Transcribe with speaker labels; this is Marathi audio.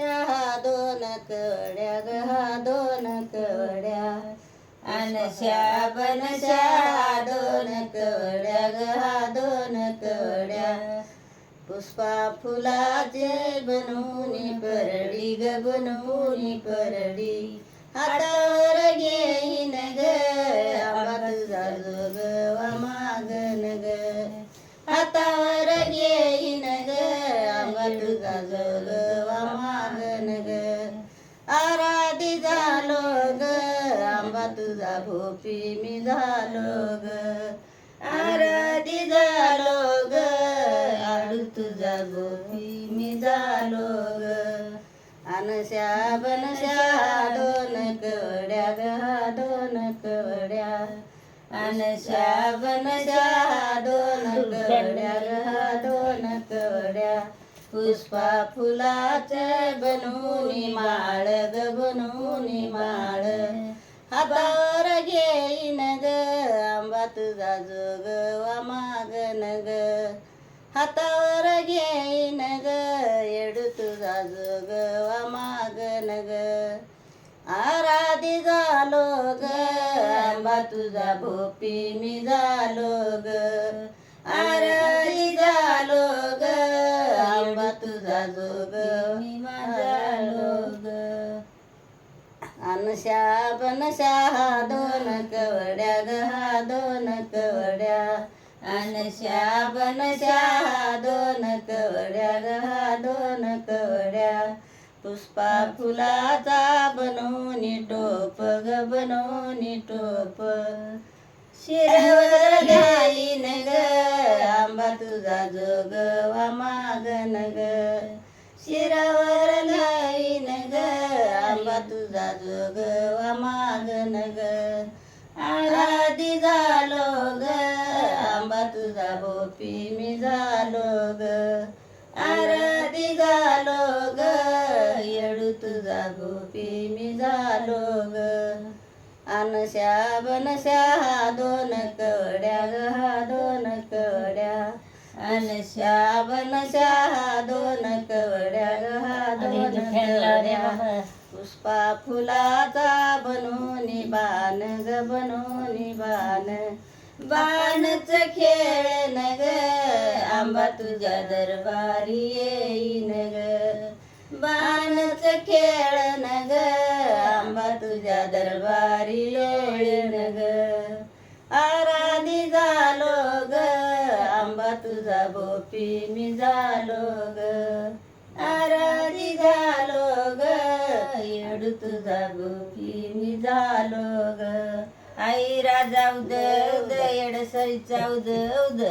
Speaker 1: हा दोन कड्या ग हा दोन कवड्या अनशा बनशा हा दोन कवड्या ग हा दोन कवड्या पुष्पा फुलाचे बनवून परडी ग बनवून परडी. हातावर घेईन ग आंबा तुझा ग मागन ग हातावर घेईन ग तुझा जोलवा मागन ग आराधी झालो ग आंबा तुझा भोपी मी झालो ग. आराधी झालो ग आडू तुझा गोपी मी झालो ग. अनशा बनशा दोन कवड्या ग दोन कवड्या. अनशा बनशा दोन कवड्या ग दोन कवड्या. पुष्पा फुलाचे बनवून माळ ग बनवून माळ. हातावर घेईन ग आंबा तुझा जोगवा मागन ग हातावर घेईन ग येडू तुझा जोगवा मागन ग आराधी झालो ग आंबा तुझा भोपी मी झालो ग. आराधी झालो ग तुझा जोग मी माझा लोग अनशा बनशा हा दोन कवड्या ग हा दोन कवड्या अनशा बनशा हा दोन कवड्या ग हा दोन कवड्या पुष्पा फुलाचा बनवून टोप ग बनवून टोप शिरवर घालीन ग आंबा तुझा जोग वामा नग शिरावर नाही नग आंबा तुझा जोगवा माग नग. आराधी झालो ग आंबा तुझा बोपी मी झालो ग. आराधी झालो ग येडू तुझा गोपी मी झालो ग. अनशा बनशा हा दोन कवड्या ग हा दोन कवड्या. अनशा दोन कवड्या ग हा दोन कवड्या पुष्पा फुलाचा बनून बाण ग बनून बाण. बाणच खेळ न ग आंबा तुझ्या दरबारी येईन ग. बाणच खेळ न ग आंबा तुझ्या दरबारी येईन तुझा गोपी मी झालो ग. आराधी झालो ग. येडू तुझा गोपी मी झालो ग. आई राजा उद उद येड सरीचा उद उद